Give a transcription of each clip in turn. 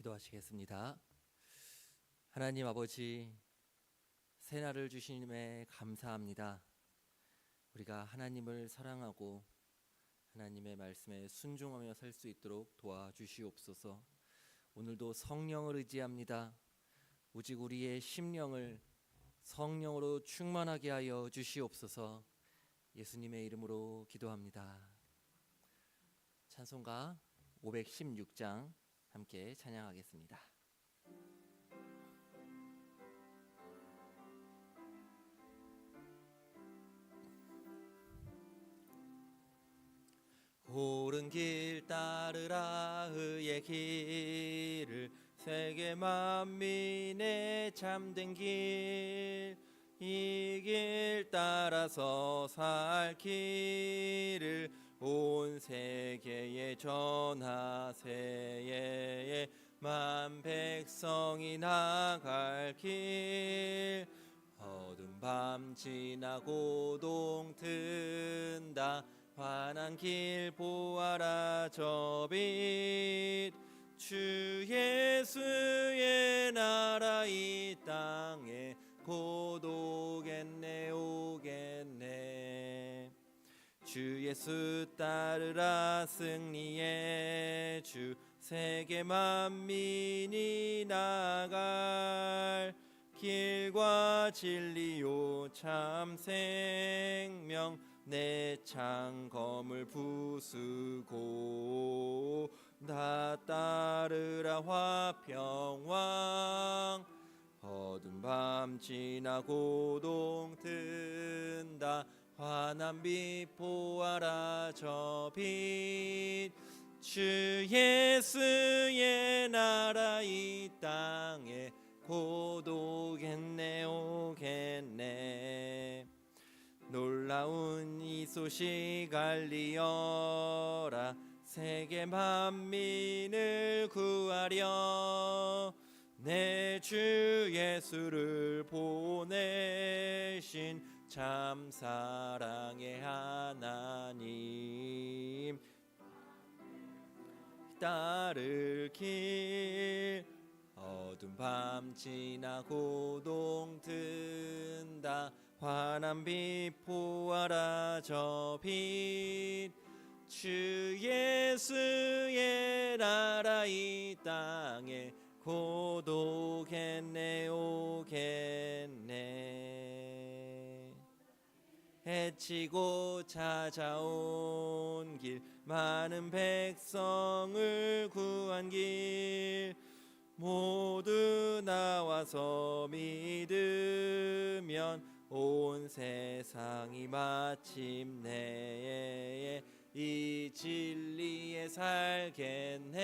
기도하시겠습니다. 하나님 아버지 새날을 주심에 감사합니다. 우리가 하나님을 사랑하고 하나님의 말씀에 순종하며 살 수 있도록 도와주시옵소서. 오늘도 성령을 의지합니다. 오직 우리의 심령을 성령으로 충만하게 하여 주시옵소서. 예수님의 이름으로 기도합니다. 찬송가 516장 함께 찬양하겠습니다. 옳은 길 따르라 의의 길을 세계 만민의 참된 길 이 길 따라서 살 길을 온 세계에 전하세에 만 백성이 나갈 길. 어두운 밤 지나 고 동튼다. 환한 길 보아라 저빛. 주 예수의 나라 이 땅에 곧 주 예수 따르라 승리의 주 세계 만민이 나갈 길과 진리요. 참 생명 내 창검을 부수고 다 따르라 화평왕. 어두운 밤 지나 고 동튼다 환한 빛 보아라 저 빛. 주 예수의 나라 이 땅에 곧 오겠네 오겠네. 놀라운 이 소식 알리어라. 세계 만민을 구하려. 내 주 예수를 보내신 참 사랑의 하나님. 따를 길 어두운 밤 지나 고 동튼다. 환한 빛 보아라 저빛. 주 예수의 해치고 찾아온 길 많은 백성을 구한 길 모두 나와서 믿으면 온 세상이 마침내 이 진리에 살겠네.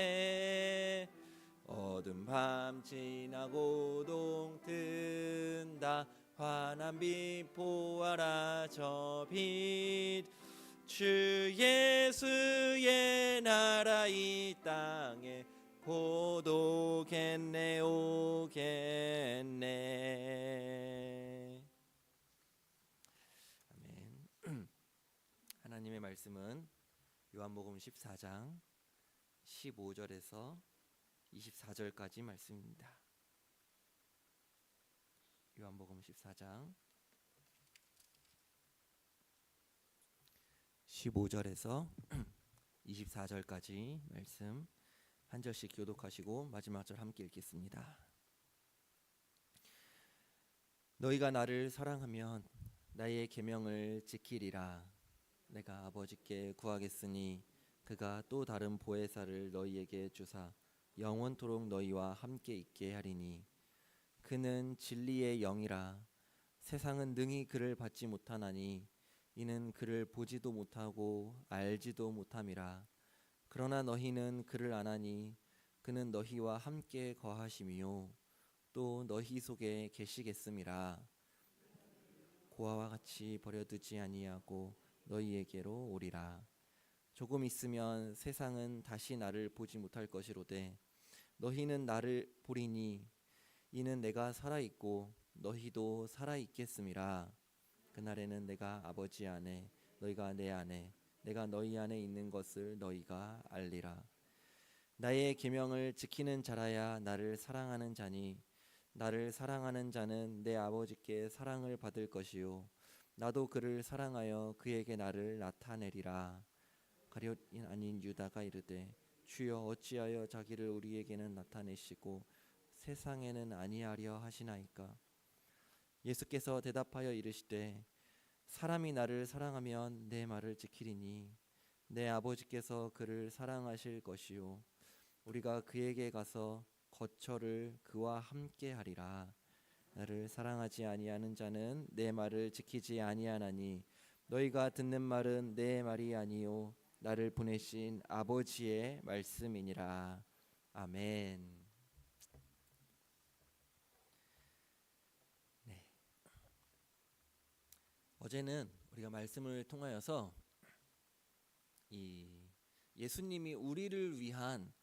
어둠 밤 지나고 동튼다 환한 빛 보아라 저 빛. 주 예수의 나라 이 땅에 곧 오겠네 오겠네. 아멘. 하나님의 말씀은 요한복음 14장 15절에서 24절까지 말씀입니다. 요한복음 14장 15절에서 24절까지 말씀 한 절씩 교독하시고 마지막 절 함께 읽겠습니다. 너희가 나를 사랑하면 나의 계명을 지키리라. 내가 아버지께 구하겠으니 그가 또 다른 보혜사를 너희에게 주사 영원토록 너희와 함께 있게 하리니 그는 진리의 영이라 세상은 능히 그를 받지 못하나니 이는 그를 보지도 못하고 알지도 못함이라. 그러나 너희는 그를 아나니 그는 너희와 함께 거하심이요. 또 너희 속에 계시겠음이라 고아와 같이 버려두지 아니하고 너희에게로 오리라. 조금 있으면 세상은 다시 나를 보지 못할 것이로되 너희는 나를 보리니 이는 내가 살아 있고 너희도 살아 있겠음이라 그날에는 내가 아버지 안에 너희가 내 안에 내가 너희 안에 있는 것을 너희가 알리라. 나의 계명을 지키는 자라야 나를 사랑하는 자니 나를 사랑하는 자는 내 아버지께 사랑을 받을 것이요. 나도 그를 사랑하여 그에게 나를 나타내리라. 가룟인 아닌 유다가 이르되 주여 어찌하여 자기를 우리에게는 나타내시고 세상에는 아니하려 하시나이까? 예수께서 대답하여 이르시되 사람이 나를 사랑하면 내 말을 지키리니 내 아버지께서 그를 사랑하실 것이요. 우리가 그에게 가서 거처를 그와 함께 하리라. 나를 사랑하지 아니하는 자는 내 말을 지키지 아니하나니 너희가 듣는 말은 내 말이 아니요. 나를 보내신 아버지의 말씀이니라. 아멘. 네. 어제는 우리가 말씀을 통하여서 이 예수님이 우리를 위한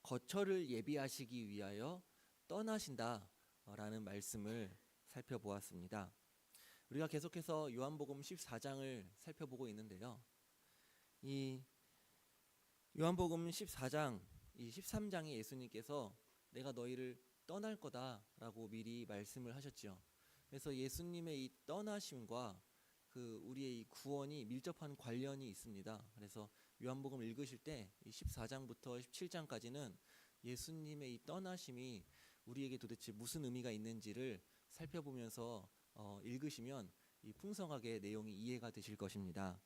거처를 예비하시기 위하여 떠나신다라는 말씀을 살펴보았습니다. 우리가 계속해서 요한복음 14장을 살펴보고 있는데요. 이 요한복음 14장 이 13장에 예수님께서 내가 너희를 떠날 거다라고 미리 말씀을 하셨죠. 그래서 예수님의 이 떠나심과 그 우리의 이 구원이 밀접한 관련이 있습니다. 그래서 요한복음 읽으실 때이 14장부터 17장까지는 예수님의 이 떠나심이 우리에게 도대체 무슨 의미가 있는지를 살펴보면서 어, 읽으시면 이 풍성하게 내용이 이해가 되실 것입니다.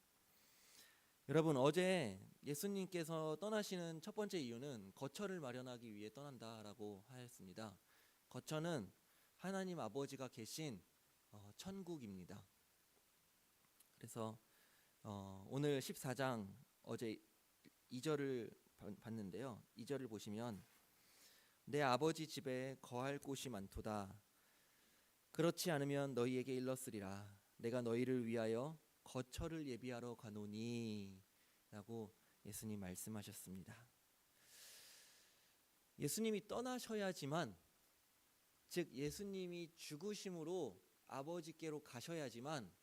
여러분 어제 예수님께서 떠나시는 첫 번째 이유는 거처를 마련하기 위해 떠난다라고 하였습니다. 거처는 하나님 아버지가 계신 어, 천국입니다. 그래서 어, 오늘 14장 어제 2절을 봤는데요. 2절을 보시면 내 아버지 집에 거할 곳이 많도다. 그렇지 않으면 너희에게 일렀으리라. 내가 너희를 위하여 거처를 예비하러 가노니라고 예수님 말씀하셨습니다. 예수님이 떠나셔야지만 즉 예수님이 죽으심으로 아버지께로 가셔야지만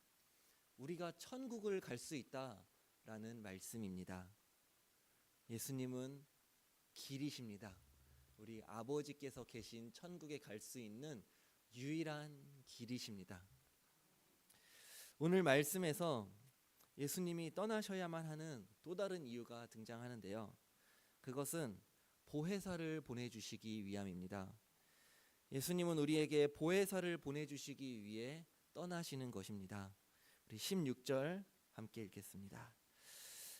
우리가 천국을 갈 수 있다라는 말씀입니다. 예수님은 길이십니다. 우리 아버지께서 계신 천국에 갈 수 있는 유일한 길이십니다. 오늘 말씀에서 예수님이 떠나셔야만 하는 또 다른 이유가 등장하는데요. 그것은 보혜사를 보내주시기 위함입니다. 예수님은 우리에게 보혜사를 보내주시기 위해 떠나시는 것입니다. 우리 16절 함께 읽겠습니다.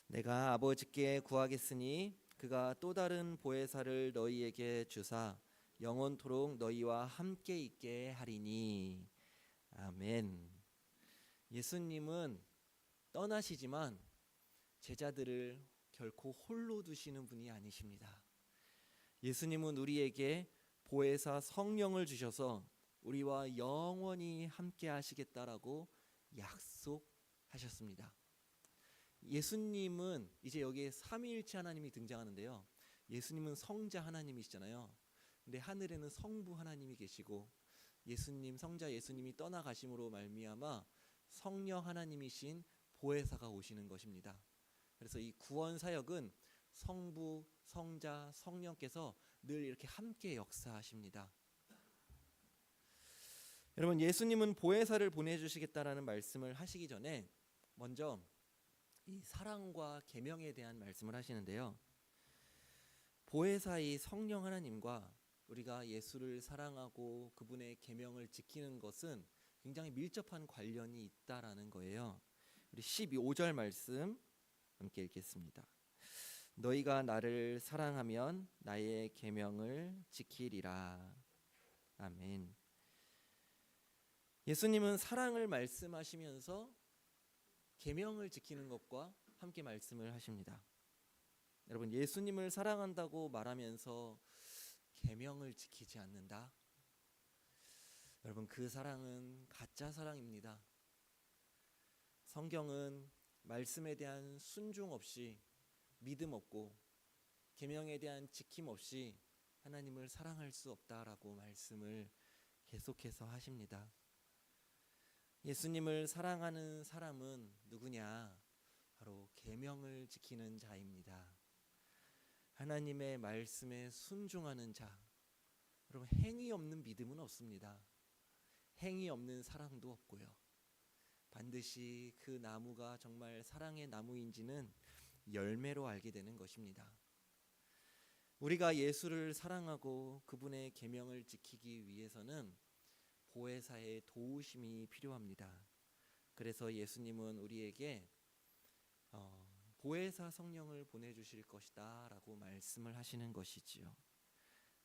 내가 아버지께 구하겠으니 그가 또 다른 보혜사를 너희에게 주사 영원토록 너희와 함께 있게 하리니 아멘. 예수님은 떠나시지만 제자들을 결코 홀로 두시는 분이 아니십니다. 예수님은 우리에게 보혜사 성령을 주셔서 우리와 영원히 함께 하시겠다라고 약속하셨습니다. 예수님은 이제 여기에 삼위일체 하나님이 등장하는데요. 예수님은 성자 하나님이시잖아요. 근데 하늘에는 성부 하나님이 계시고 예수님 성자 예수님이 떠나가심으로 말미암아 성령 하나님이신 보혜사가 오시는 것입니다. 그래서 이 구원 사역은 성부, 성자, 성령께서 늘 이렇게 함께 역사하십니다. 여러분 예수님은 보혜사를 보내주시겠다라는 말씀을 하시기 전에 먼저 이 사랑과 계명에 대한 말씀을 하시는데요. 보혜사의 성령 하나님과 우리가 예수를 사랑하고 그분의 계명을 지키는 것은 굉장히 밀접한 관련이 있다라는 거예요. 우리 12절 말씀 함께 읽겠습니다. 너희가 나를 사랑하면 나의 계명을 지키리라. 아멘. 예수님은 사랑을 말씀하시면서 계명을 지키는 것과 함께 말씀을 하십니다. 여러분 예수님을 사랑한다고 말하면서 계명을 지키지 않는다. 여러분 그 사랑은 가짜 사랑입니다. 성경은 말씀에 대한 순종 없이 믿음 없고 계명에 대한 지킴 없이 하나님을 사랑할 수 없다라고 말씀을 계속해서 하십니다. 예수님을 사랑하는 사람은 누구냐? 바로 계명을 지키는 자입니다. 하나님의 말씀에 순종하는 자. 여러분 행위 없는 믿음은 없습니다. 행위 없는 사랑도 없고요. 반드시 그 나무가 정말 사랑의 나무인지는 열매로 알게 되는 것입니다. 우리가 예수를 사랑하고 그분의 계명을 지키기 위해서는 보혜사의 도우심이 필요합니다. 그래서 예수님은 우리에게 어, 보혜사 성령을 보내주실 것이다 라고 말씀을 하시는 것이지요.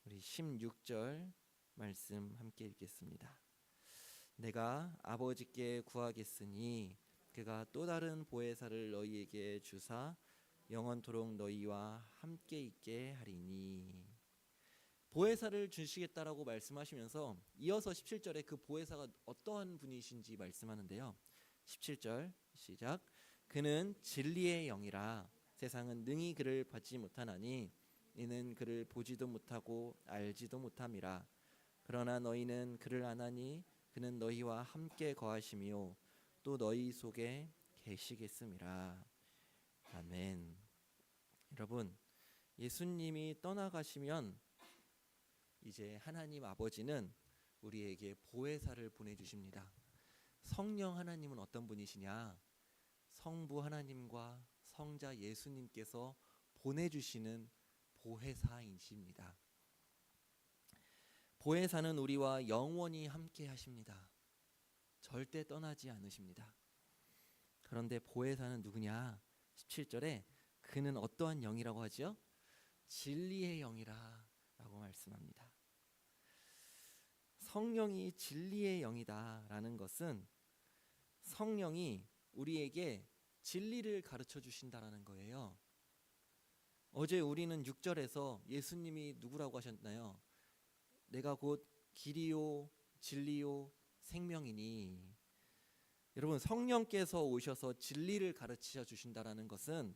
우리 16절 말씀 함께 읽겠습니다. 내가 아버지께 구하겠으니 그가 또 다른 보혜사를 너희에게 주사 영원토록 너희와 함께 있게 하리니 보혜사를 주시겠다라고 말씀하시면서 이어서 17절에 그 보혜사가 어떠한 분이신지 말씀하는데요. 17절 시작 그는 진리의 영이라 세상은 능히 그를 받지 못하나니 이는 그를 보지도 못하고 알지도 못함이라 그러나 너희는 그를 아나니 그는 너희와 함께 거하시며 또 너희 속에 계시겠음이라 아멘. 여러분 예수님이 떠나가시면 이제 하나님 아버지는 우리에게 보혜사를 보내주십니다. 성령 하나님은 어떤 분이시냐? 성부 하나님과 성자 예수님께서 보내주시는 보혜사이십니다. 보혜사는 우리와 영원히 함께 하십니다. 절대 떠나지 않으십니다. 그런데 보혜사는 누구냐? 17절에 그는 어떠한 영이라고 하지요? 진리의 영이라라고 말씀합니다. 성령이 진리의 영이다라는 것은 성령이 우리에게 진리를 가르쳐 주신다라는 거예요. 어제 우리는 6절에서 예수님이 누구라고 하셨나요? 내가 곧 길이요 진리요 생명이니 여러분 성령께서 오셔서 진리를 가르쳐 주신다라는 것은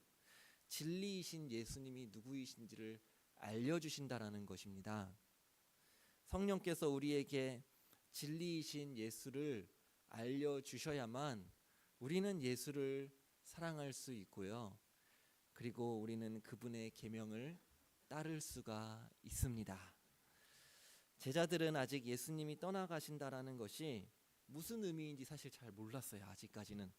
진리이신 예수님이 누구이신지를 알려 주신다라는 것입니다. 성령께서 우리에게 진리이신 예수를 알려 주셔야만 우리는 예수를 사랑할 수 있고요. 그리고 우리는 그분의 계명을 따를 수가 있습니다. 제자들은 아직 예수님이 떠나가신다라는 것이 무슨 의미인지 사실 잘 몰랐어요. 아직까지는.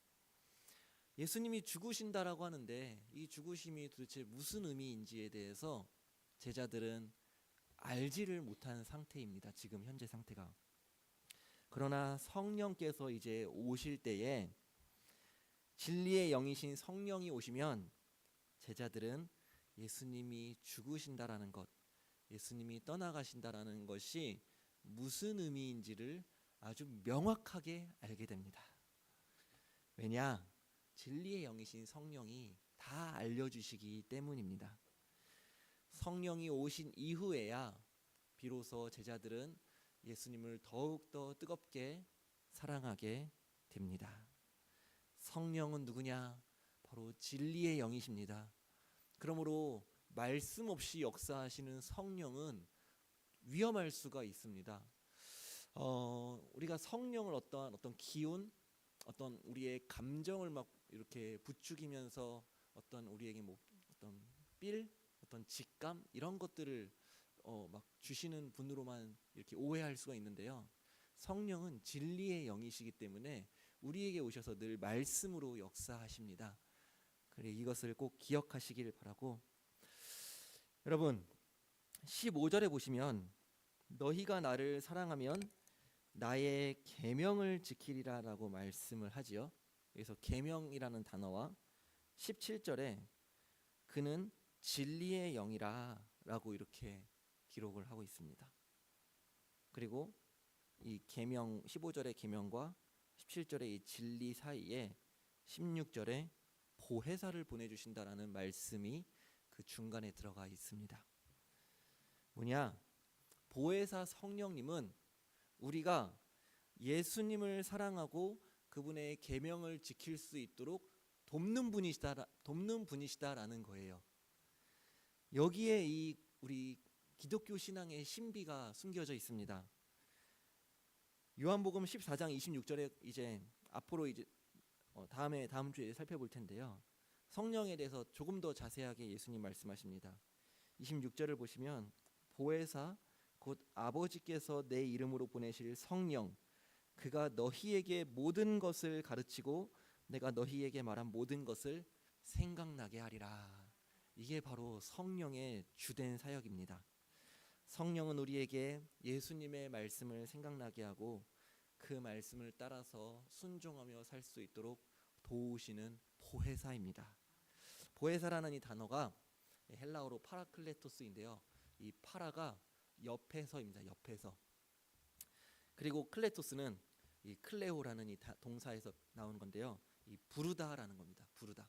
예수님이 죽으신다라고 하는데 이 죽으심이 도대체 무슨 의미인지에 대해서 제자들은 알지를 못한 상태입니다. 지금 현재 상태가. 그러나 성령께서 이제 오실 때에 진리의 영이신 성령이 오시면 제자들은 예수님이 죽으신다라는 것, 예수님이 떠나가신다라는 것이 무슨 의미인지를 아주 명확하게 알게 됩니다. 왜냐? 진리의 영이신 성령이 다 알려주시기 때문입니다. 성령이 오신 이후에야 비로소 제자들은 예수님을 더욱더 뜨겁게 사랑하게 됩니다. 성령은 누구냐? 바로 진리의 영이십니다. 그러므로 말씀 없이 역사하시는 성령은 위험할 수가 있습니다. 어, 우리가 성령을 어떤 어떤 기운, 어떤 우리의 감정을 막 이렇게 부추기면서 어떤 우리에게 뭐 어떤 빌, 어떤 직감 이런 것들을 어, 막 주시는 분으로만 이렇게 오해할 수가 있는데요. 성령은 진리의 영이시기 때문에 우리에게 오셔서 늘 말씀으로 역사하십니다. 그래 이것을 꼭 기억하시길 바라고 여러분 15절에 보시면 너희가 나를 사랑하면 나의 계명을 지키리라라고 말씀을 하지요. 그래서 계명이라는 단어와 17절에 그는 진리의 영이라 라고 이렇게 기록을 하고 있습니다. 그리고 이 계명 15절의 계명과 17절의 이 진리 사이에 16절에 보혜사를 보내 주신다라는 말씀이 그 중간에 들어가 있습니다. 뭐냐? 보혜사 성령님은 우리가 예수님을 사랑하고 그분의 계명을 지킬 수 있도록 돕는 분이시다 돕는 분이시다라는 거예요. 여기에 이 우리 기독교 신앙의 신비가 숨겨져 있습니다. 요한복음 14장 26절에 이제 앞으로 이제 어, 다음에 다음 주에 살펴볼 텐데요. 성령에 대해서 조금 더 자세하게 예수님 말씀하십니다. 26절을 보시면 보혜사 곧 아버지께서 내 이름으로 보내실 성령 그가 너희에게 모든 것을 가르치고 내가 너희에게 말한 모든 것을 생각나게 하리라. 이게 바로 성령의 주된 사역입니다. 성령은 우리에게 예수님의 말씀을 생각나게 하고 그 말씀을 따라서 순종하며 살 수 있도록 도우시는 보혜사입니다. 보혜사라는 이 단어가 헬라어로 파라클레토스인데요. 이 파라가 옆에서입니다. 옆에서. 그리고 클레토스는 이 클레오라는 이 다- 동사에서 나온 건데요. 이 부르다라는 겁니다. 부르다.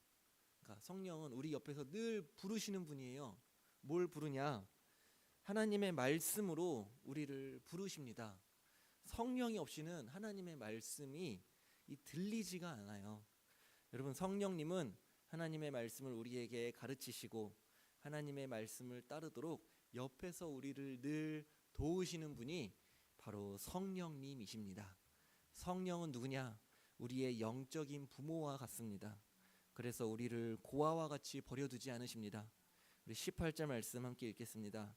그러니까 성령은 우리 옆에서 늘 부르시는 분이에요. 뭘 부르냐? 하나님의 말씀으로 우리를 부르십니다. 성령이 없이는 하나님의 말씀이 이 들리지가 않아요. 여러분 성령님은 하나님의 말씀을 우리에게 가르치시고 하나님의 말씀을 따르도록 옆에서 우리를 늘 도우시는 분이 바로 성령님이십니다. 성령은 누구냐? 우리의 영적인 부모와 같습니다. 그래서 우리를 고아와 같이 버려두지 않으십니다. 우리 18절 말씀 함께 읽겠습니다.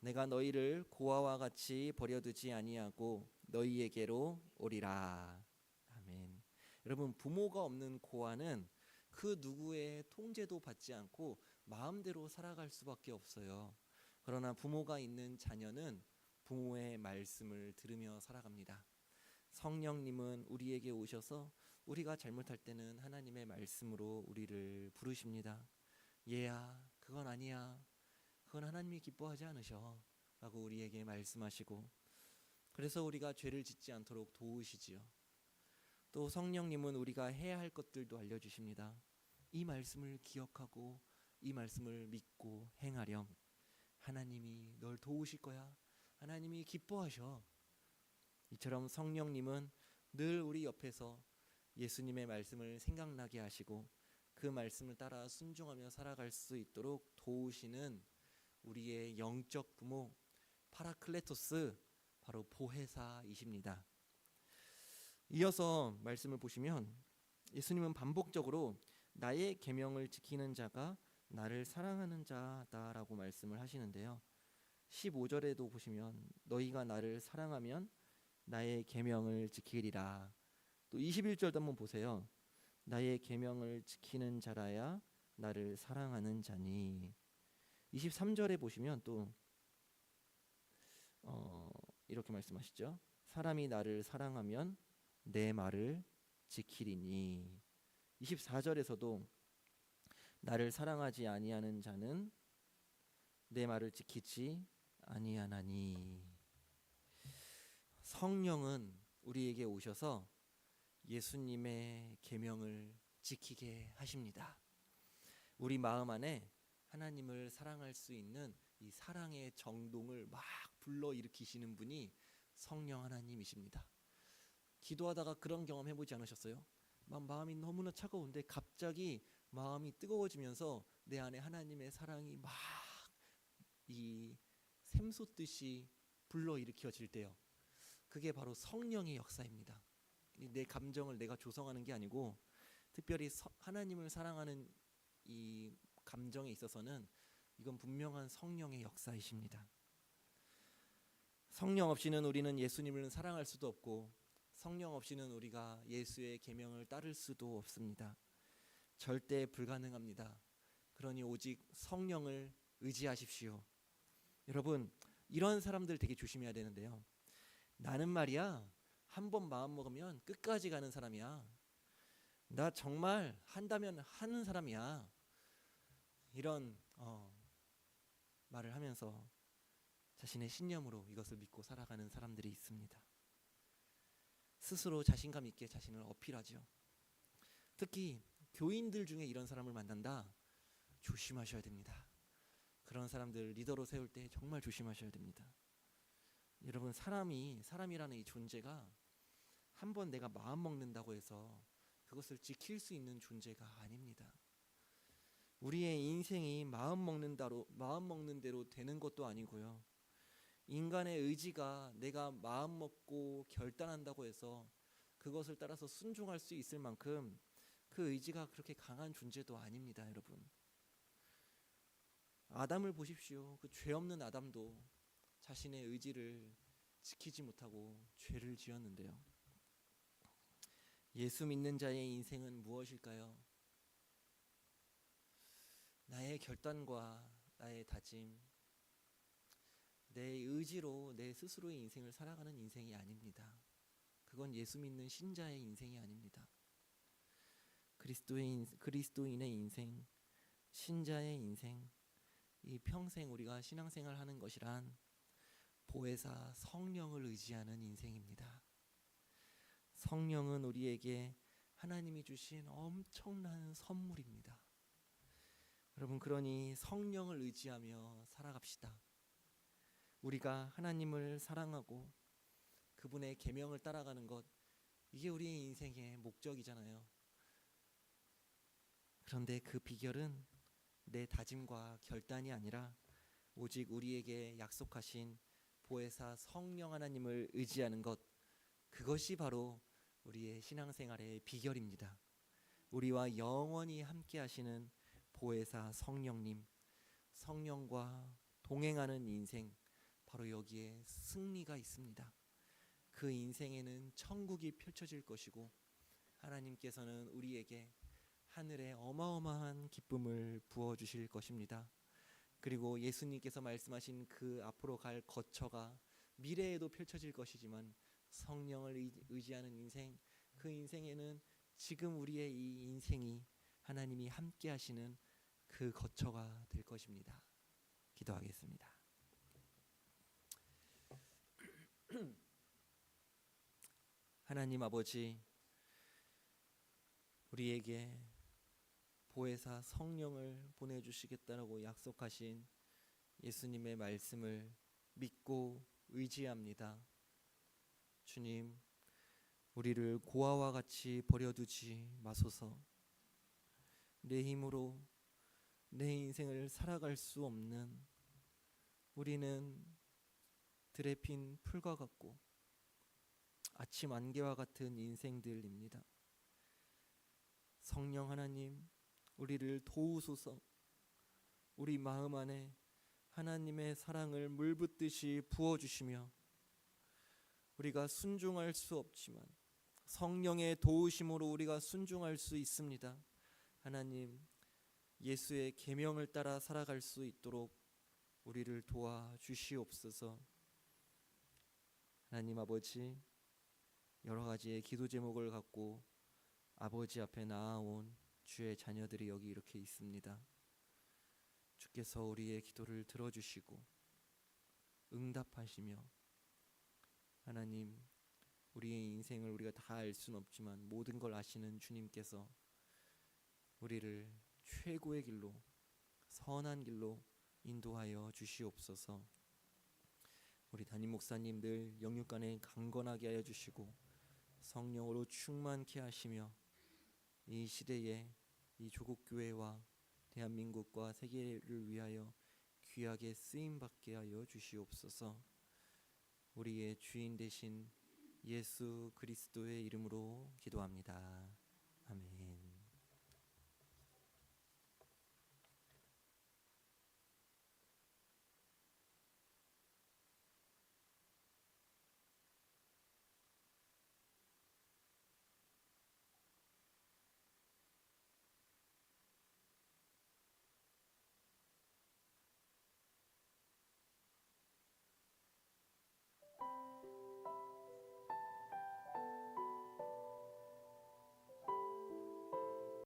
내가 너희를 고아와 같이 버려두지 아니하고 너희에게로 오리라. 아멘. 여러분 부모가 없는 고아는 그 누구의 통제도 받지 않고 마음대로 살아갈 수밖에 없어요. 그러나 부모가 있는 자녀는 부모의 말씀을 들으며 살아갑니다. 성령님은 우리에게 오셔서 우리가 잘못할 때는 하나님의 말씀으로 우리를 부르십니다. 얘야, 그건 아니야. 그건 하나님이 기뻐하지 않으셔. 라고 우리에게 말씀하시고 그래서 우리가 죄를 짓지 않도록 도우시지요. 또 성령님은 우리가 해야 할 것들도 알려주십니다. 이 말씀을 기억하고 이 말씀을 믿고 행하렴. 하나님이 널 도우실 거야. 하나님이 기뻐하셔. 이처럼 성령님은 늘 우리 옆에서 예수님의 말씀을 생각나게 하시고 그 말씀을 따라 순종하며 살아갈 수 있도록 도우시는 우리의 영적 부모 파라클레토스 바로 보혜사이십니다. 이어서 말씀을 보시면 예수님은 반복적으로 나의 계명을 지키는 자가 나를 사랑하는 자다라고 말씀을 하시는데요. 15절에도 보시면 너희가 나를 사랑하면 나의 계명을 지키리라. 또 21절도 한번 보세요. 나의 계명을 지키는 자라야 나를 사랑하는 자니. 23절에 보시면 또 어, 이렇게 말씀하시죠. 사람이 나를 사랑하면 내 말을 지키리니. 24절에서도 나를 사랑하지 아니하는 자는 내 말을 지키지 아니하나니. 성령은 우리에게 오셔서 예수님의 계명을 지키게 하십니다. 우리 마음 안에 하나님을 사랑할 수 있는 이 사랑의 정동을 막 불러 일으키시는 분이 성령 하나님이십니다. 기도하다가 그런 경험 해보지 않으셨어요? 막 마음이 너무나 차가운데 갑자기 마음이 뜨거워지면서 내 안에 하나님의 사랑이 막 이 샘솟듯이 불러 일으켜질 때요. 그게 바로 성령의 역사입니다. 이내 감정을 내가 조성하는 게 아니고 특별히 서- 하나님을 사랑하는 이 감정에 있어서는 이건 분명한 성령의 역사이십니다. 성령 없이는 우리는 예수님을 사랑할 수도 없고 성령 없이는 우리가 예수의 계명을 따를 수도 없습니다. 절대 불가능합니다. 그러니 오직 성령을 의지하십시오. 여러분, 이런 사람들 되게 조심해야 되는데요. 나는 말이야 한 번 마음 먹으면 끝까지 가는 사람이야. 나 정말 한다면 하는 사람이야. 이런 어, 말을 하면서 자신의 신념으로 이것을 믿고 살아가는 사람들이 있습니다. 스스로 자신감 있게 자신을 어필하죠. 특히 교인들 중에 이런 사람을 만난다. 조심하셔야 됩니다. 그런 사람들 리더로 세울 때 정말 조심하셔야 됩니다. 여러분 사람이 사람이라는 이 존재가 한 번 내가 마음 먹는다고 해서 그것을 지킬 수 있는 존재가 아닙니다. 우리의 인생이 마음 먹는 대로 마음 먹는 대로 되는 것도 아니고요. 인간의 의지가 내가 마음 먹고 결단한다고 해서 그것을 따라서 순종할 수 있을 만큼 그 의지가 그렇게 강한 존재도 아닙니다, 여러분. 아담을 보십시오. 그 죄 없는 아담도 자신의 의지를 지키지 못하고 죄를 지었는데요. 예수 믿는 자의 인생은 무엇일까요? 나의 결단과 나의 다짐, 내 의지로 내 스스로의 인생을 살아가는 인생이 아닙니다. 그건 예수 믿는 신자의 인생이 아닙니다. 그리스도의 그리스도인의 인생, 신자의 인생, 이 평생 우리가 신앙생활 하는 것이란 보혜사 성령을 의지하는 인생입니다. 성령은 우리에게 하나님이 주신 엄청난 선물입니다. 여러분 그러니 성령을 의지하며 살아갑시다. 우리가 하나님을 사랑하고 그분의 계명을 따라가는 것 이게 우리의 인생의 목적이잖아요. 그런데 그 비결은 내 다짐과 결단이 아니라 오직 우리에게 약속하신 보혜사 성령 하나님을 의지하는 것 그것이 바로 우리의 신앙생활의 비결입니다. 우리와 영원히 함께 하시는 보혜사 성령님 성령과 동행하는 인생 바로 여기에 승리가 있습니다. 그 인생에는 천국이 펼쳐질 것이고 하나님께서는 우리에게 하늘의 어마어마한 기쁨을 부어 주실 것입니다. 그리고 예수님께서 말씀하신 그 앞으로 갈 거처가 미래에도 펼쳐질 것이지만 성령을 의지하는 인생 그 인생에는 지금 우리의 이 인생이 하나님이 함께 하시는 그 거처가 될 것입니다. 기도하겠습니다. 하나님 아버지 우리에게 보혜사 성령을 보내주시겠다라고 약속하신 예수님의 말씀을 믿고 의지합니다. 주님, 우리를 고아와 같이 버려두지 마소서. 내 힘으로 내 인생을 살아갈 수 없는 우리는 들에 핀 풀과 같고 아침 안개와 같은 인생들입니다. 성령 하나님, 우리를 도우소서. 우리 마음 안에 하나님의 사랑을 물붓듯이 부어 주시며 우리가 순종할 수 없지만 성령의 도우심으로 우리가 순종할 수 있습니다. 하나님 예수의 계명을 따라 살아갈 수 있도록 우리를 도와 주시옵소서. 하나님 아버지 여러 가지의 기도 제목을 갖고 아버지 앞에 나아온 주의 자녀들이 여기 이렇게 있습니다. 주께서 우리의 기도를 들어주시고 응답하시며 하나님 우리의 인생을 우리가 다 알 수는 없지만 모든 걸 아시는 주님께서 우리를 최고의 길로 선한 길로 인도하여 주시옵소서. 우리 담임 목사님들 영육간에 강건하게 하여 주시고 성령으로 충만케 하시며 이 시대에 이 조국 교회와 대한민국과 세계를 위하여 귀하게 쓰임 받게 하여 주시옵소서. 우리의 주인 되신 예수 그리스도의 이름으로 기도합니다. 아멘.